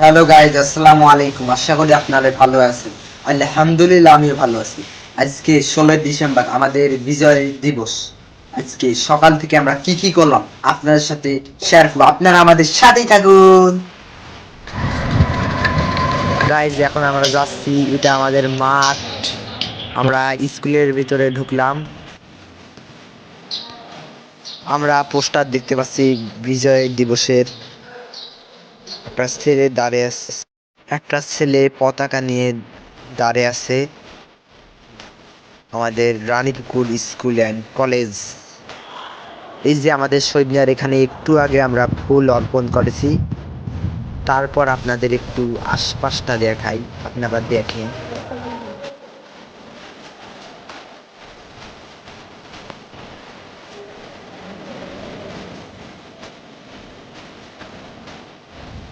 Hello guys আসসালামু আলাইকুম। আশা করি আপনারা ভালো আছেন। আলহামদুলিল্লাহ, আমিও ভালো আছি। আজকে ষোলোই ডিসেম্বর, আমাদের বিজয় দিবস। আজকে সকাল থেকে আমরা কি কি করলাম আপনাদের সাথে শেয়ার করব। আপনারা আমাদের সাথেই থাকুন। গাইজ এখন আমরা যাচ্ছি, এটা আমাদের মাঠ। আমরা স্কুলের ভিতরে ঢুকলাম। আমরা পোস্টার দেখতে পাচ্ছি বিজয় দিবসের। একটা ছেলে দাঁড়িয়ে আছে। একটা ছেলে পতাকা নিয়ে দাঁড়িয়ে আছে। আমাদের রানীপুকুর স্কুল অ্যান্ড কলেজ। এই যে আমাদের সৈন্যার এখানে একটু আগে আমরা ফুল অর্পণ করেছি। তারপর আপনাদের একটু আশপাশটা দেখাই। আপনারা দেখেন।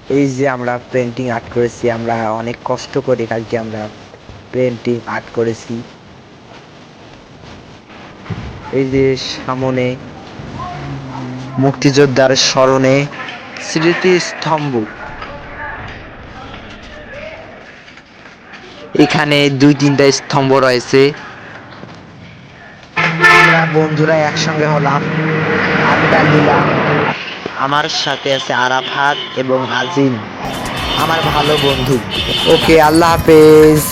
এই যে আমরা পেন্টিং আর্ট করেছি, আমরা অনেক কষ্ট করে কালকে আমরা পেন্টিং আর্ট করেছি। এই যে সামনে মুক্তিযোদ্ধার স্মরণে স্মৃতিস্তম্ভ। এখানে দুই তিনটা স্তম্ভ রয়েছে। বন্ধুরা একসঙ্গে হলাম। আড্ডা দিলাম আমার সাথে আছে আরাফাত এবং আজিম আমার ভালো বন্ধু। ওকে আল্লাহ হাফেজ।